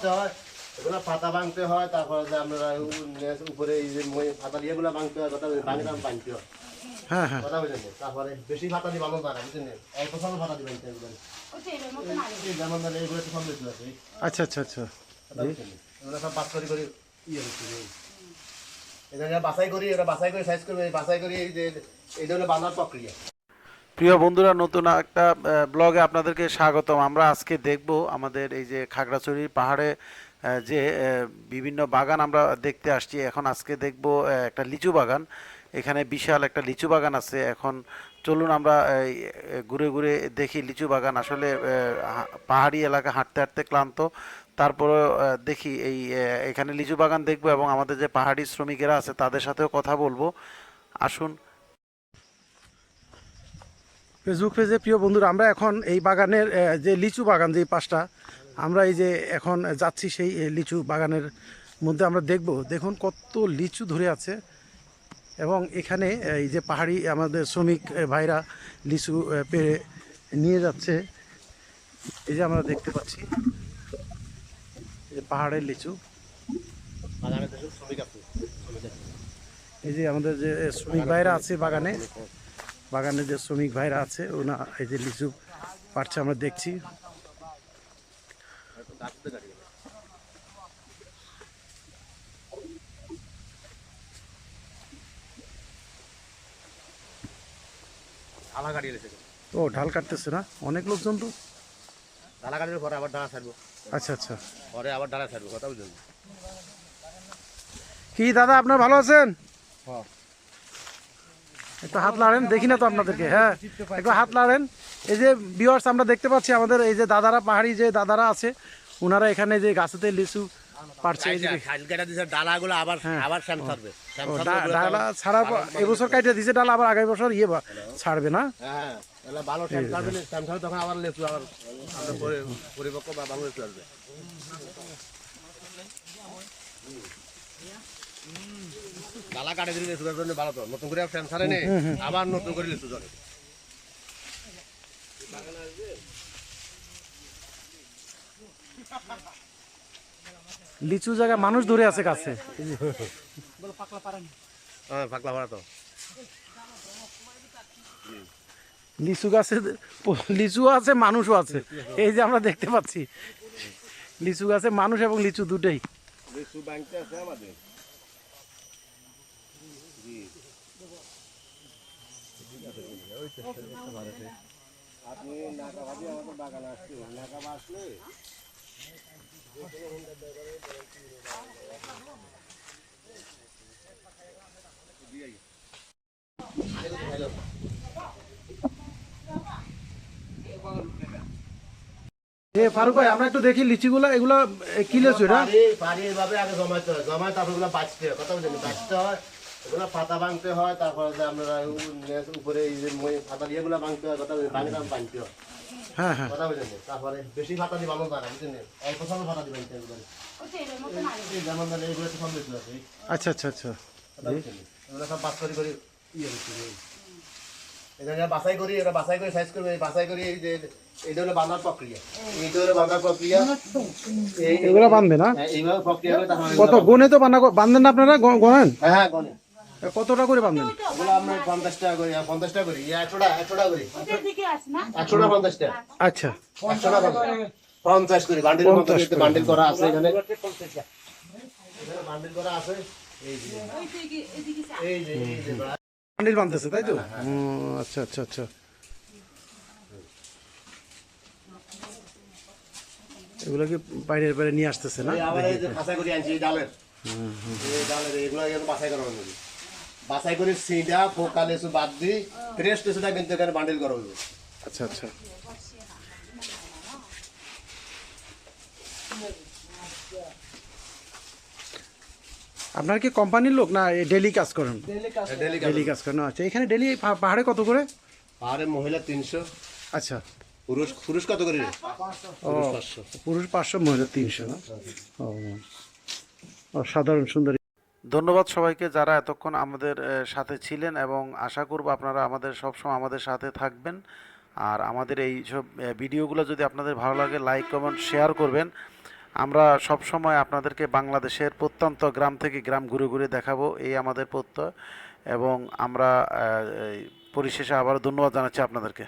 বাঁচতে হয় এগুলো পাতা ভাঙতে হয় তারপরে যে আমরা উপরে এই যে মই পাতা দিয়ে এগুলো ভাঙতে হয় কথা ভাঙতাম ভাঙতে হয়। হ্যাঁ হ্যাঁ। কথা বুঝলেন তারপরে বেশি পাতা দিয়ে ভালো না? বুঝলেন অল্প স্বল্প পাতা দিয়ে ভাঙতে এগুলো। যেমন ধরেন এইগুলো তো সম্মিলিত আছে আচ্ছা আচ্ছা আচ্ছা? এগুলো সব পাঁচ করে করে ইয়ে হচ্ছে এই। বাছাই করি এটা বাছাই করে সাইজ করবে বাছাই করি এই যে এইটা হলো বাঁধার প্রক্রিয়া। প্রিয় বন্ধুরা, নতুন একটা ব্লগে আপনাদেরকে স্বাগতম। আমরা আজকে দেখব আমাদের এই যে খাগড়াছড়ির পাহাড়ে যে বিভিন্ন বাগান আমরা দেখতে আসছি। এখন আজকে দেখব একটা লিচু বাগান। এখানে বিশাল একটা লিচু বাগান আছে। এখন চলুন আমরা ঘুরে ঘুরে দেখি লিচু বাগান। আসলে পাহাড়ি এলাকা হাঁটতে হাঁটতে ক্লান্ত। তারপরে দেখি এই এখানে লিচু বাগান দেখব এবং আমাদের যে পাহাড়ি শ্রমিকেরা আছে তাদের সাথেও কথা বলব। আসুন ফেসবুক পেজে প্রিয় বন্ধুরা আমরা এখন এই বাগানের যে লিচু বাগান যে পাশটা আমরা এই যে এখন যাচ্ছি সেই লিচু বাগানের মধ্যে আমরা দেখব। দেখুন কত লিচু ধরে আছে এবং এখানে এই যে পাহাড়ি আমাদের শ্রমিক ভাইরা লিচু পেড়ে নিয়ে যাচ্ছে। এই যে আমরা দেখতে পাচ্ছি এই যে পাহাড়ের লিচু। এই যে আমাদের যে শ্রমিক ভাইরা আছে বাগানে বাগানে যে শ্রমিক ভাইরা আছে ওনা এই যে লিচু পাড়ছে আমরা দেখছি। ও ঢাল কাটতেছে না? অনেক লোকজন তো? ঢালা গাড়ির পরে আবার ডালা ছাড়বো। আচ্ছা আচ্ছা। পরে আবার ডালা ছাড়বো কথা বুঝলেন? কি দাদা আপনার ভালো আছেন? হ্যাঁ। একটু হাত লাড়েন দেখি না তো আপনাদেরকে হ্যাঁ। একটু হাত লাড়েন এই যে বিওয়ার্স আমরা দেখতে পাচ্ছি আমাদের এই যে দাদারা পাহাড়ি যে দাদারা আছে ওনারা এখানে যে গাছেতে লিচু পারছে ডালাগুলো আবার আবার ডা- ওগুলো ডালা ছাড়ার পর এবছর কাইটে দিছে ডালা আবার আগামী বছর ইয়ে ছাড়বে না? হ্যাঁ ভালো তখন আবার লেচু আবার পরিপক্ক বা ভালো লেচু আসবে। ডালা কাটে দিলে লেচু জন্য ভালো তো। নতুন করে শ্যাম ছাড়ে নে আবার নতুন করে লেচু ধরে লিচু জায়গায় মানুষ ধরে আছে গাছে হ্যাঁ পাকলা ভাড়া তো। লিচু গাছে লিচু আছে মানুষও আছে। এই যে আমরা দেখতে পাচ্ছি। লিচু গাছে মানুষ এবং লিচু দুটোই। লেচু ব্যাংকে আছে আমাদের। ফারুক ভাই আমরা একটু দেখি লিচিগুলো এগুলো এ, কি লিচু এটা? পারি এইভাবে আগে জমাইতে হয়। জমায় বাঁচতে হয়। কথা বুঝলেন বাঁচতে হয়? এগুলো পাতা ভাঙতে হয় তারপরে যে আমরা উপরে এই যে মই পাতা দিয়ে এগুলো ভাঙতে হয় কথা বুঝলেন ভাঙতাম ভাঙতে হয়। হ্যাঁ হ্যাঁ। কথা বুঝলেন তারপরে বেশি পাতা দিয়ে ভালো না বুঝলেন অল্প স্বল্প পাতা দিয়ে ভাঙতে হবে যেমন ধরেন এইগুলো তো সম্মিলিত আছে। আচ্ছা আচ্ছা আচ্ছা। এগুলো সব বাছ করে করে ইয়ে হচ্ছে এই। বাছাই করি এটা বাছাই করে সাইজ করবে বাছাই করি এই যে এটা হলো বাঁধার প্রক্রিয়া। এইটা হলো বাঁধার প্রক্রিয়া এগুলো বাঁধবে না? হ্যাঁ, এইভাবে প্রক্রিয়া করে কত গনে তো বানা বাঁধেন না আপনারা গনেন হ্যাঁ হ্যাঁ গনে এ, কতটা করে বাঁধেন ওগুলো আমরা পঞ্চাশ টাকা করি পঞ্চাশ টাকা করি। একশো টাকা একশো টাকা করি একশো টাকা পঞ্চাশ টাকা। আচ্ছা। পঞ্চাশ। করি বান্ডিল বান্ডিল করা আছে এখানে। বান্ডিল করা আছে। এই যে। এই যে এই যে। বান্ডিল বাঁধতেছে তাই তো? ও, আচ্ছা আচ্ছা আচ্ছা। এগুলো কি বাইরের বাইরে নিয়ে আসতেছে না? এই আবার এই যে বাছাই করে আনছি এই ডালের। এগুলো বাছাই করে সিঁড়া পোকা লেসু বাদ দিই ফ্রেশ লেসুটা কিন্তু এখানে বান্ডিল করা হবে আচ্ছা আচ্ছা। আপনার কি কোম্পানির লোক না ডেলি কাজ করেন? ডেলি কাজ করেন আচ্ছা। এখানে ডেলি পাহাড়ে কত করে? পাহাড়ে মহিলা তিনশো। আচ্ছা। পুরুষ পুরুষ কত করে? পুরুষ পাঁচশো। মহিলা তিনশো না? ও অসাধারণ সুন্দরী ধন্যবাদ সবাইকে যারা এতক্ষণ আমাদের সাথে ছিলেন এবং আশা করব আপনারা আমাদের সবসময় আমাদের সাথে থাকবেন। আর আমাদের এই সব ভিডিওগুলো যদি আপনাদের ভালো লাগে, লাইক, কমেন্ট, শেয়ার করবেন। আমরা সব সময় আপনাদেরকে বাংলাদেশের প্রত্যন্ত গ্রাম থেকে গ্রাম ঘুরে ঘুরে দেখাবো, এই আমাদের প্রত্যয়। এবং আমরা পরিশেষে আবার ধন্যবাদ জানাচ্ছি আপনাদেরকে।